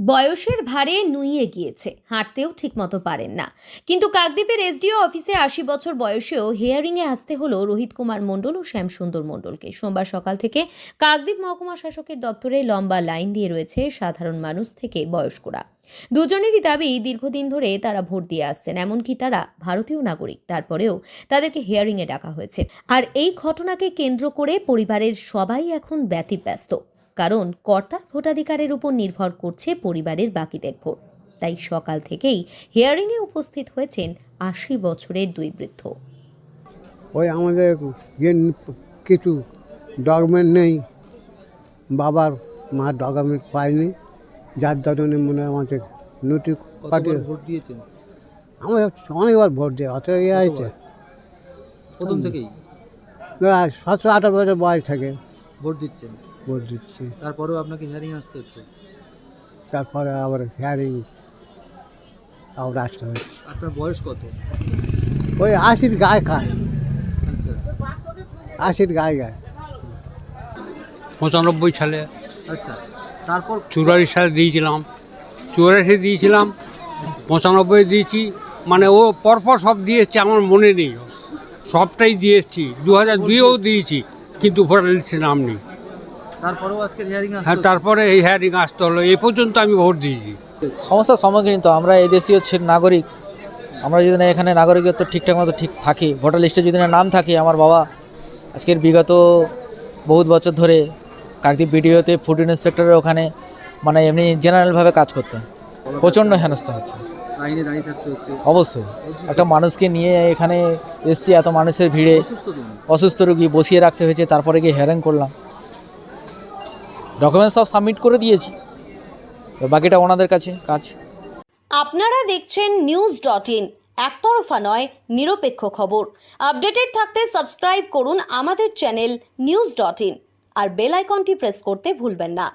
বয়সের ভারে নুইয়ে গিয়েছে, হাঁটতেও ঠিকমতো পারেন না। কিন্তু কাকদ্বীপের এসডিও অফিসে আশি বছর বয়সেও হেয়ারিংয়ে আসতে হলো রোহিত কুমার মণ্ডল ও শ্যামসুন্দর মণ্ডলকে। সোমবার সকাল থেকে কাকদ্বীপ মহকুমা শাসকের দপ্তরে লম্বা লাইন দিয়ে রয়েছে সাধারণ মানুষ থেকে বয়স্করা। দুজনেরই দাবি, দীর্ঘদিন ধরে তারা ভোট দিয়ে আসছেন, এমনকি তারা ভারতীয় নাগরিক। তারপরেও তাদেরকে হিয়ারিংয়ে ডাকা হয়েছে। আর এই ঘটনাকে কেন্দ্র করে পরিবারের সবাই এখন ব্যতিব্যস্ত। কারণ কর্তার ভোটাধিকারের উপর নির্ভর করছে পরিবারের বাকিদের ভোট। তাই সকাল থেকেই হিয়ারিংয়ে উপস্থিত হয়েছেন আশি বছরের দুই বৃদ্ধ। ওই আমাদের কিছু ডকুমেন্ট নেই বাবার মা ডকুমেন্ট পাইনি যার কারণে মনে হয় আমাদের নোটিশ পাঠিয়ে ভোট দিয়েছেন? আমাদের অনেকবার ভোট দেয় অত ইয়ে আছে প্রথম থেকেই? সতেরো আঠারো বছর বয়স থেকে। ভোট দিচ্ছেন? ভোট দিচ্ছি। তারপরেও আপনাকে হিয়ারিং আসতে হচ্ছে? তারপরে আবার হিয়ারিং আবার আসতে হচ্ছে আপনার বয়স কত? ওই আশির গায়ে খায়। আচ্ছা। আশির গায়ে গায়ে পঁচানব্বই সালে আচ্ছা তারপর চুরাশি সালে দিয়েছিলাম। চুরাশি দিয়েছিলাম পঁচানব্বই দিয়েছি। মানে ও পরপর সব দিয়ে এসছে আমার মনে নেই। সবটাই দিয়ে এসছি দু হাজার দুইয়েও দিয়েছি কিন্তু ভোটার লিস্টে নাম নেই। তারপরেও হিয়ারিং হ্যাঁ তারপরে এই হ্যারিং আসতে হলো। এ পর্যন্ত আমি ভোট দিয়েছি সমস্যার সম্মুখীন তো আমরা এই দেশীয় ছে- নাগরিক। আমরা যদি না এখানে নাগরিকত্ব ঠিকঠাক মতো ঠিক থাকি ভোটার লিস্টে যদি না নাম থাকে আমার বাবা আজকের বিগত বহুত বছর ধরে কাকদ্বীপ বিডিওতে ফুড ইন্সপেক্টরের ওখানে মানে এমনি জেনারেলভাবে কাজ করতেন। প্রচণ্ড হেনস্থা হচ্ছে। লাইনে দাঁড়িয়ে থাকতে হচ্ছে। অবশ্যই। একটা মানুষকে নিয়ে এখানে এসছি এত মানুষের ভিড়ে। অসুস্থ রোগী বসিয়ে রাখতে হয়েছে তারপরে গিয়ে হেরান করলাম। ডকুমেন্টস সব সাবমিট করে দিয়েছি। বাকিটা ওনাদের কাছে কাজ। আপনারা দেখছেন নিউজ ডট ইন একতরফা নয় নিরপেক্ষ খবর। আপডেটেড থাকতে সাবস্ক্রাইব করুন আমাদের চ্যানেল নিউজ ডট ইন আর বেল আইকনটি প্রেস করতে ভুলবেন না।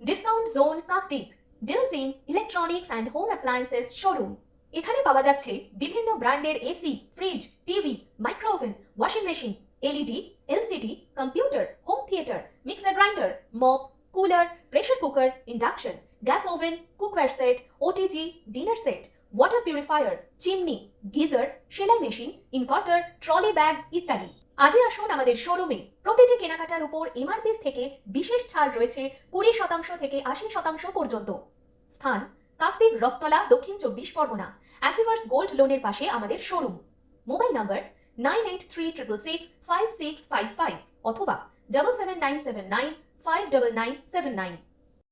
Discount zone Kakdwip ডিলসিন electronics and home appliances showroom এখানে পাওয়া যাচ্ছে বিভিন্ন ব্র্যান্ডের AC fridge TV micro oven washing machine LED LCD computer home theatre mixer grinder mop cooler pressure cooker induction gas oven cookware set OTG dinner set water purifier chimney geyser সেলাই machine inverter trolley bag ইত্যাদি। আজই আসুন আমাদের শোরুমে প্রতিটি কেনাকাটার উপর এমআরপির থেকে বিশেষ ছাড় রয়েছে কুড়ি শতাংশ থেকে আশি শতাংশ পর্যন্ত। স্থান কাকদ্বীপ রক্তলা দক্ষিণ চব্বিশ পরগনা। অ্যাচিভার্স গোল্ড লোনের পাশে আমাদের showroom mobile number nine eight three triple six five six five five অথবা double seven nine seven nine 59979.